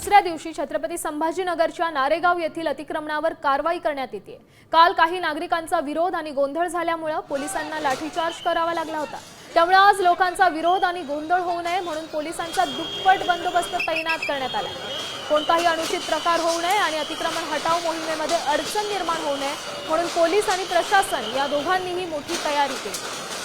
दुसऱ्या दिवशी छत्रपती संभाजीनगरच्या नारेगाव येथील अतिक्रमणावर कारवाई करण्यात येते. काल काही नागरिकांचा विरोध आणि गोंधळ झाल्यामुळे पोलिसांना लाठीचार्ज करावा लागला होता. त्यामुळे आज लोकांचा विरोध आणि गोंधळ होऊ नये म्हणून पोलिसांचा दुप्पट बंदोबस्त तैनात करण्यात आला. कोणताही अनुचित प्रकार होऊ नये आणि अतिक्रमण हटाव मोहिमेमध्ये अडचण निर्माण होऊ नये म्हणून पोलीस आणि प्रशासन या दोघांनीही मोठी तयारी केली.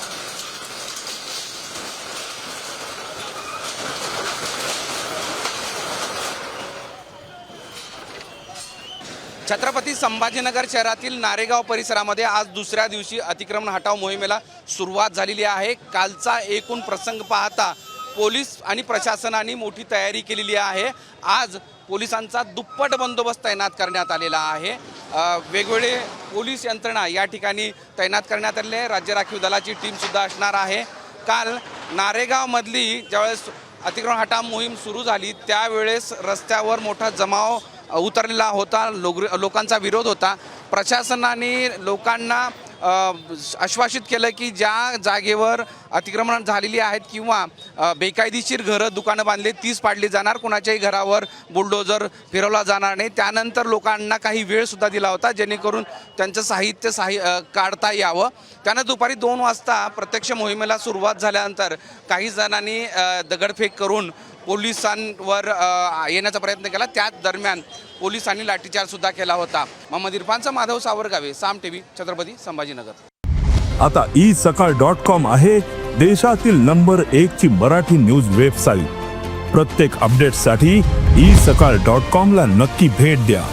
छत्रपती संभाजीनगर शहरातील नारेगाव परिसरामध्ये आज दुसऱ्या दिवशी अतिक्रमण हटाव मोहिमेला सुरुवात झालेली आहे. कालचा एकूण प्रसंग पाहता पोलीस आणि प्रशासनाने मोठी तयारी केलेली आहे. आज पोलिसांचा दुप्पट बंदोबस्त तैनात करण्यात आलेला आहे. वेगवेगळे पोलीस यंत्रणा या ठिकाणी तैनात करण्यात आलेली आहे. राज्य राखीव दलाची टीमसुद्धा असणार आहे. काल नारेगावमधली ज्यावेळेस अतिक्रमण हटाव मोहीम सुरू झाली त्यावेळेस रस्त्यावर मोठा जमाव उतरलेला होता लोक लोकांचा विरोध होता. प्रशासनाने लोकांना आश्वासित केलं की ज्या जागेवर अतिक्रमण झालेली आहेत किंवा बेकायदेशीर घरं दुकानं बांधले तीच पाडली जाणार कोणाच्याही घरावर बुलडोजर फिरवला जाणार नाही. त्यानंतर लोकांना काही वेळसुद्धा दिला होता जेणेकरून त्यांचं साहित्य साहि काढता यावं. त्यानं दुपारी दोन वाजता प्रत्यक्ष मोहिमेला सुरुवात झाल्यानंतर काही जणांनी दगडफेक करून पोलिसांवर येण्याचा प्रयत्न केला. त्याच दरम्यान पोलिसांनी लाठीचारसुद्धा केला होता. मोहम्मद इरफानचा माधव सावरगावे साम टीव्ही छत्रपती संभाजीनगर. आता ई सकाळ डॉट कॉम आहे देशातील नंबर एक ची मराठी न्यूज वेबसाईट. प्रत्येक अपडेटसाठी ई सकाळ डॉट कॉम ला नक्की भेट द्या.